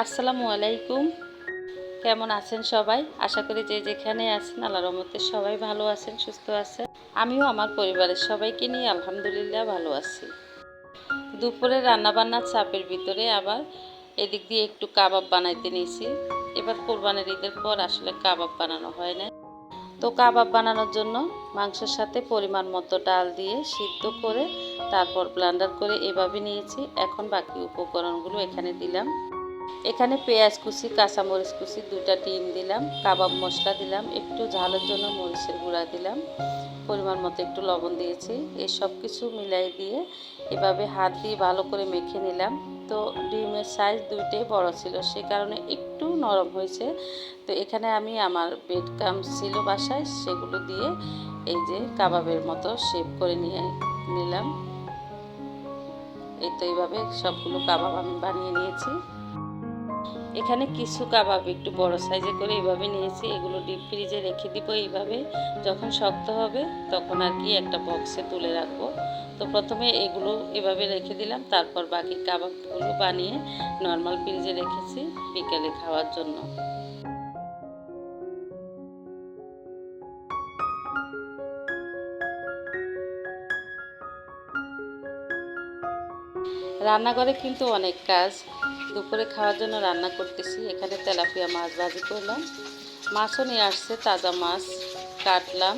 আসসালামু আলাইকুম। কেমন আছেন সবাই? আশা করি যে যেখানে আছেন আল্লাহ রহমতে সবাই ভালো আছেন, সুস্থ আছেন। আমিও আমার পরিবারের সবাইকে নিয়ে আলহামদুলিল্লাহ ভালো আছি। দুপুরে রান্নাবান্নার চাপের ভিতরে আবার এদিক দিয়ে একটু কাবাব বানাইতে নিয়েছি। এবার কোরবানির ঈদের পর আসলে কাবাব বানানো হয় না। তো কাবাব বানানোর জন্য মাংসের সাথে পরিমাণ মতো ডাল দিয়ে সিদ্ধ করে তারপর ব্লান্ডার করে এভাবে নিয়েছি। এখন বাকি উপকরণগুলো এখানে দিলাম। এখানে পেঁয়াজ কুচি, কাঁচামরিচ কুচি দুটা ডিম দিলাম, কাবাব মশলা দিলাম, একটু ঝালের জন্য মরিচের গুঁড়া দিলাম, পরিমাণ মতো একটু লবণ দিয়েছি। এই সব কিছু মিলাই দিয়ে এভাবে হাত দিয়ে ভালো করে মেখে নিলাম। তো ডিমের সাইজ দুইটাই বড় ছিল, সে কারণে একটু নরম হয়েছে। তো এখানে আমি আমার বেড কাম ছিল বাসায়, সেগুলো দিয়ে এই যে কাবাবের মতো শেপ করে নিয়ে নিলাম। এই তো এইভাবে সবগুলো কাবাব আমি বানিয়ে নিয়েছি। এখানে কিছু কাবাব একটু বড় সাইজে করে এইভাবে নিয়েছি। এগুলো ডিপ ফ্রিজে রেখে দিব এইভাবে। যখন শক্ত হবে তখন আর কি একটা বক্সে তুলে রাখব। তো প্রথমে এগুলো এভাবে রেখে দিলাম। তারপর বাকি কাবাবগুলো বানিয়ে নর্মাল ফ্রিজে রেখেছি বিকেলে খাওয়ার জন্য। রান্নাঘরে কিন্তু অনেক কাজ। দুপুরে খাওয়ার জন্য রান্না করতেছি। এখানে তেলাপিয়া মাছ ভাজি করলাম। মাছও নিয়ে আসছে, তাজা মাছ কাটলাম।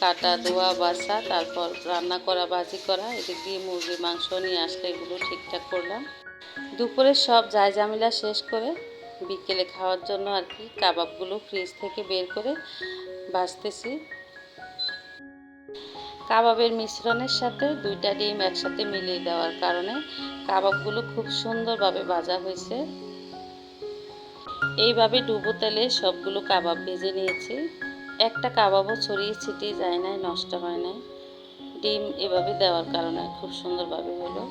কাটা, ধোয়া বাসা তারপর রান্না করা, ভাজি করা, এদিক দিয়ে মুরগির মাংস নিয়ে আসলে এগুলো ঠিকঠাক করলাম। দুপুরে সব জায় জামিলা শেষ করে বিকেলে খাওয়ার জন্য আর কি, কাবাবগুলো ফ্রিজ থেকে বের করে ভাজতেছি। কাবাবের মিশ্রণের সাথে দুইটা ডিম একসাথে মিলিয়ে দেওয়ার কারণে কাবাবগুলো খুব সুন্দরভাবে ভাজা হয়েছে। এইভাবে ডুবো তেলে সবগুলো কাবাব ভেজে নিয়েছি। একটা কাবাবও ছড়িয়ে ছিটিয়ে যায় নাই, নষ্ট হয় নাই। ডিম এভাবে দেওয়ার কারণে খুব সুন্দরভাবে হলো।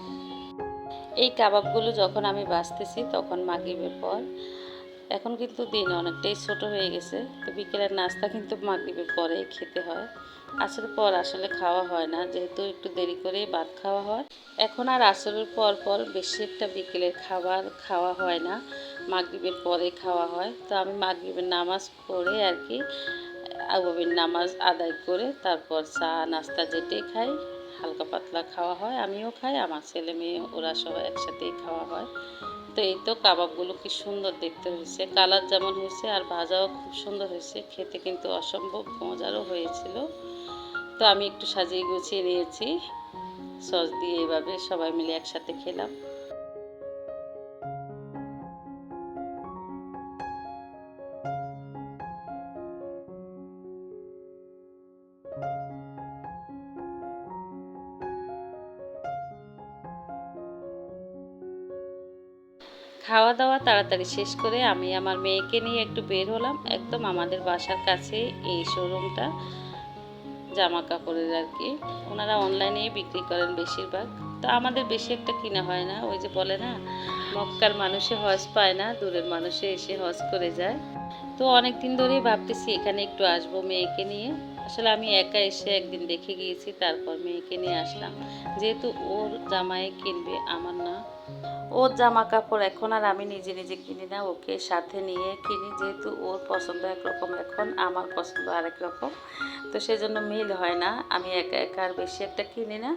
এই কাবাবগুলো যখন আমি বাছতেছি তখন মাগিবের পর এখন কিন্তু দিন অনেকটাই ছোট হয়ে গেছে। তো বিকেলের নাস্তা কিন্তু মাগরিবের পরেই খেতে হয়। আসরের পর আসলে খাওয়া হয় না, যেহেতু একটু দেরি করেই ভাত খাওয়া হয়। এখন আর আসরের পর পর বেশি একটা বিকেলের খাবার খাওয়া হয় না, মাগরিবের পরে খাওয়া হয়। তো আমি মাগরিবের নামাজ পড়ে আর কি আবুবির নামাজ আদায় করে তারপর চা, নাস্তা যেটাই খাই। হালকা পাতলা খাওয়া হয়, আমিও খাই, আমার ছেলে মেয়ে ওরা সব একসাথেই খাওয়া হয়। তো এই তো কাবাবগুলো কি সুন্দর দেখতে হয়েছে, কালার যেমন হয়েছে আর ভাজাও খুব সুন্দর হয়েছে, খেতে কিন্তু অসম্ভব মজারও হয়েছিল। তো আমি একটু সাজিয়ে গুছিয়ে নিয়েছি, সস দিয়ে এভাবে সবাই মিলে একসাথে খেলাম। খাওয়া দাওয়া তাড়াতাড়ি শেষ করে আমি আমার মেয়েকে নিয়ে একটু বের হলাম। একদম আমাদের বাসার কাছে এই শোরুমটা জামা কাপড়ের আর কি ওনারা অনলাইনেই বিক্রি করেন বেশিরভাগ। তো আমাদের বেশি একটা কিনা হয় না। ওই যে বলে না, মক্কার মানুষে হজ পায় না, দূরের মানুষে এসে হজ করে যায়। তো অনেক দিন ধরেই ভাবতেছি এখানে একটু আসব মেয়েকে নিয়ে। আসলে আমি একা এসে একদিন দেখে গিয়েছি, তারপর মেয়েকে নিয়ে আসলাম। যেহেতু ওর জামাই কিনবে, আমার না। ওর জামা কাপড় এখন আর আমি নিজে নিজে কিনি না, ওকে সাথে নিয়ে কিনি। যেহেতু ওর পছন্দ একরকম, এখন আমার পছন্দ আরেক রকম। তো সেজন্য মিল হয় না, আমি একা একা আর বেশি একটা কিনি না।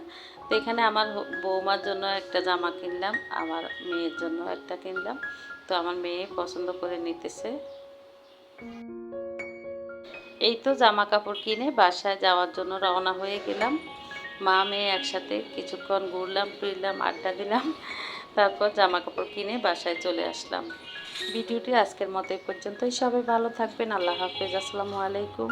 তো এখানে আমার বৌমার জন্য একটা জামা কিনলাম, আমার মেয়ের জন্য একটা কিনলাম। তো আমার মেয়ে পছন্দ করে নিতেছে। এই তো জামা কাপড় কিনে বাসায় যাওয়ার জন্য রওনা হয়ে গেলাম। মা, মেয়ে একসাথে কিছুক্ষণ ঘুরলাম, ফিরলাম, আড্ডা দিলাম, তারপর জামা কাপড় কিনে বাসায় চলে আসলাম। ভিডিওটি আজকের মতো এই পর্যন্তই। সবাই ভালো থাকবেন। আল্লাহ হাফেজ। আসসালামু আলাইকুম।